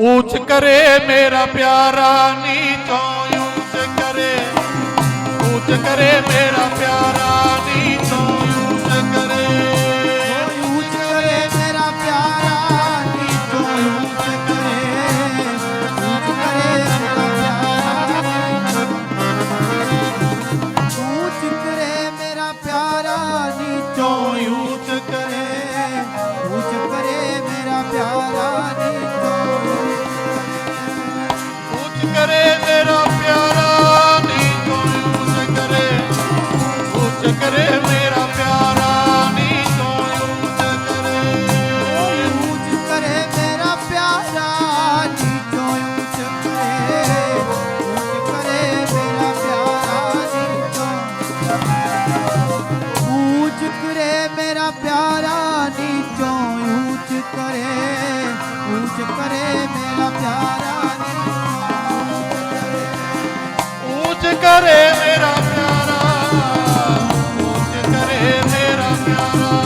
ऊंच करे मेरा प्यारा नी तो ਕਰੇ ਮੇਰਾ ਪਿਆਰਾ, ਨੀ ਤੂੰ ਯੂਜ ਕਰੇ। ਯੂਜ ਕਰੇ ਮੇਰਾ ਪਿਆਰਾ, ਨੀ ਤੂੰ ਯੂਜ ਕਰੇ। ਯੂਜ ਕਰੇ ਮੇਰਾ ਪਿਆਰਾ, ਨੀ ਤੂੰ ਯੂਜ ਕਰੇ। ਕਰੇ ਮੇਰਾ ਪਿਆਰਾ, ਨੀ ਤੂੰ ਯੂਜ ਕਰੇ। ਮੇਰਾ ਪਿਆਰਾ, ਨੀ ਤੂੰ ਯੂਜ ਕਰੇ। ਯੂਜ ਕਰੇ ਮੇਰਾ ਪਿਆਰਾ। ਕਰੇ ਮੇਰਾ ਪਿਆਰਾ ਊਚ ਕਰੇ ਮੇਰਾ ਪਿਆਰਾ।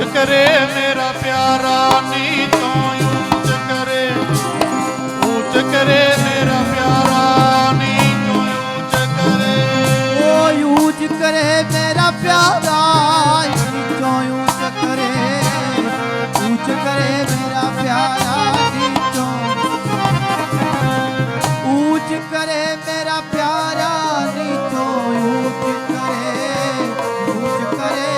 ਉੱਚ ਕਰੇ ਮੇਰਾ ਪਿਆਰਾ ਨੀ ਤੋਂ ਉੱਚ ਕਰੇ। ਉੱਚ ਕਰੇ ਮੇਰਾ ਪਿਆਰਾ ਨੀ ਤੋਂ ਉੱਚ ਕਰੇ। ਉਹ ਉੱਚ ਕਰੇ ਮੇਰਾ ਪਿਆਰਾ ਨੀ ਤੋਂ ਉੱਚ ਕਰੇ। ਉੱਚ ਕਰੇ ਮੇਰਾ ਪਿਆਰਾ ਨੀ ਤੋਂ ਉੱਚ ਕਰੇ। ਮੇਰਾ ਪਿਆਰਾ ਨੀ ਤੋਂ ਉੱਚ ਕਰੇ। ਉੱਚ ਕਰੇ